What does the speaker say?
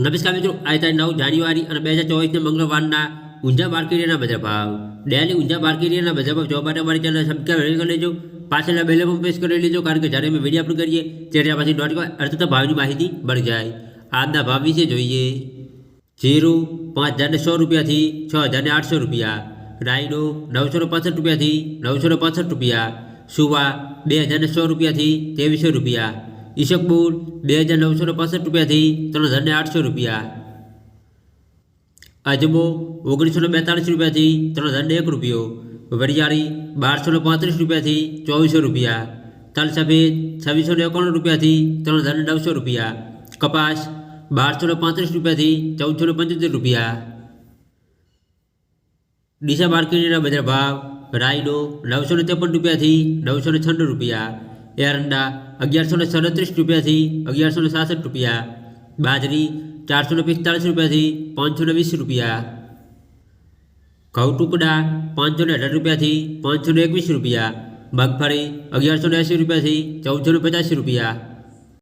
નવિસ્કા મિત્રો આતા 9 જાન્યુઆરી અને 2024 ને મંગળવારના ઊંજા બાર્કેરીયાના બજાર ભાવ ડેલી ઊંજા બાર્કેરીયાના બજાર ભાવ જોબાને માટે ચલ સંકેત વેરી કરી લેજો પાછેલા બેલે પર પ્રિન્ટ કરી લેજો કારણ કે જાડેમે વેરી અપ કરી છે એટલે પછી ડોટ પર અર્ધત ભાવની માહિતી બળ જાય આના ભાવ વિશે જોઈએ જીરૂ 5600 રૂપિયા થી 6800 રૂપિયા રાઈડો 965 રૂપિયા થી 965 રૂપિયા સુવા 2100 રૂપિયા થી 3200 ईशकपुर बेहजार नौ सौ पांसठ रुपया थी तरह हज़ार आठ सौ रुपया अजबो ओगनीस सौ बेतालीस रुपया थी तरह हज़ार एक रुपये वरियारी बार सौ पैंतीस रुपया थी चौबीस सौ रुपया तल सफेद छवीस सौ एकवन रुपया थी तरह हज़ार नौ सौ रुपया कपास बार सौ पैंतीस रुपया थी चौदह सौ पचहत्तर रुपया डीसा मार्केट बजार भाव रायडो नौ सौ तेपन रुपया थी नौ सौ छंड रुपया એરંડા અગિયારસો ને સડત્રીસ રૂપિયાથી અગિયારસો ને સાસઠ રૂપિયા બાજરી ચારસો ને પિસ્તાળીસ રૂપિયાથી પાંચસો ને વીસ રૂપિયા ઘઉં ટુકડા પાંચસો ને અઢાર રૂપિયાથી પાંચસો ને એકવીસ રૂપિયા મગફળી અગિયારસો ને એંસી રૂપિયાથી ચૌદસો ને પચાસ રૂપિયા